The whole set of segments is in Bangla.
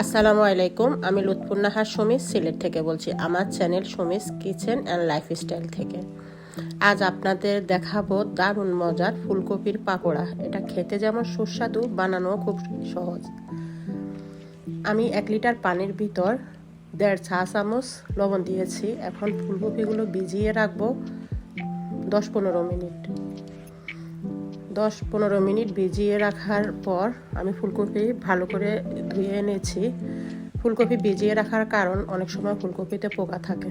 আসসালামু আলাইকুম, আমি লুৎফুন্নাহার সমিস সিলেট থেকে বলছি, আমার চ্যানেল সমিস কিচেন অ্যান্ড লাইফস্টাইল থেকে। আজ আপনাদের দেখাবো দারুণ মজার ফুলকপির পাকোড়া। এটা খেতে যেমন সুস্বাদু বানানো খুব সহজ। আমি এক লিটার পানির ভিতর দেড় চা চামচ লবণ দিয়েছি। এখন ফুলকপিগুলো ভিজিয়ে রাখব দশ পনেরো মিনিট। দশ পনেরো মিনিট ভিজিয়ে রাখার পর আমি ফুলকপি ভালো করে ধুয়ে এনেছি। ফুলকপি ভিজিয়ে রাখার কারণ অনেক সময় ফুলকপিতে পোকা থাকে।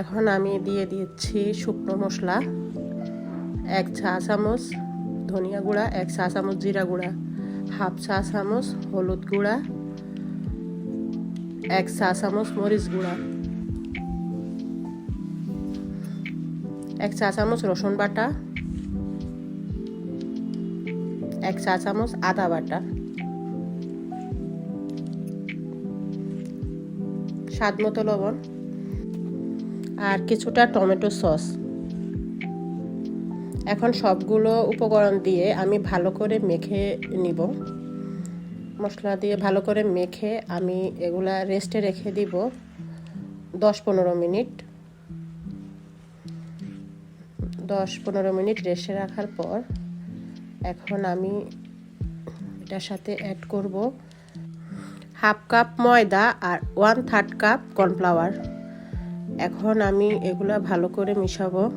এখন আমি দিয়ে দিচ্ছি শুকনো মশলা, এক চা চামচ ধনিয়া গুঁড়া, এক চা চামচ জিরা গুঁড়া, হাফ চা চামচ হলুদ গুঁড়া, এক চা চামচ মরিচ গুঁড়া, এক চা চামচ রসুন বাটা এক চা চামচ আদা বাটা। স্বাদ মতো লবণ। আর কিছুটা টমেটো সস। এখন সবগুলো উপকরণ দিয়ে আমি ভালো করে মেখে নিব। মশলা দিয়ে ভালো করে মেখে আমি এগুলা রেস্টে রেখে দিব দশ পনেরো মিনিট। দশ পনেরো মিনিট রেস্টে রাখার পর এখন আমি এটার সাথে অ্যাড করব হাফ কাপ ময়দা আর ওয়ান থার্ড কাপ কর্নফ্লাওয়ার এখন আমি এগুলো ভালো করে মিশাবো।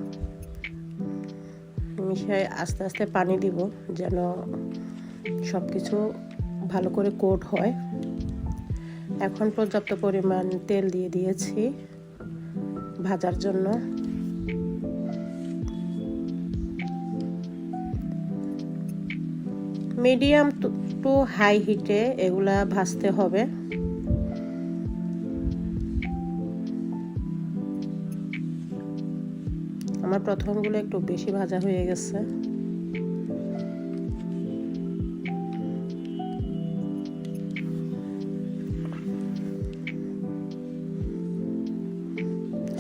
মিশিয়ে আস্তে আস্তে পানি দিব যেন সব কিছু ভালো করে কোট হয়। এখন পর্যাপ্ত পরিমাণ তেল দিয়ে দিয়েছি ভাজার জন্য। মিডিয়াম টু হাই হিটে এগুলা ভাজতে হবে। আমার প্রথমগুলো একটু বেশি ভাজা হয়ে গেছে।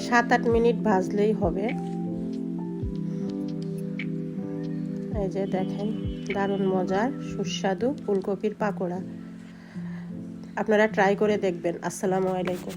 সাত আট মিনিট ভাজলেই হবে। এই যে দেখেন দারুণ মজার সুস্বাদু ফুলকপির পাকোড়া। আপনারা ট্রাই করে দেখবেন। আসসালামু আলাইকুম।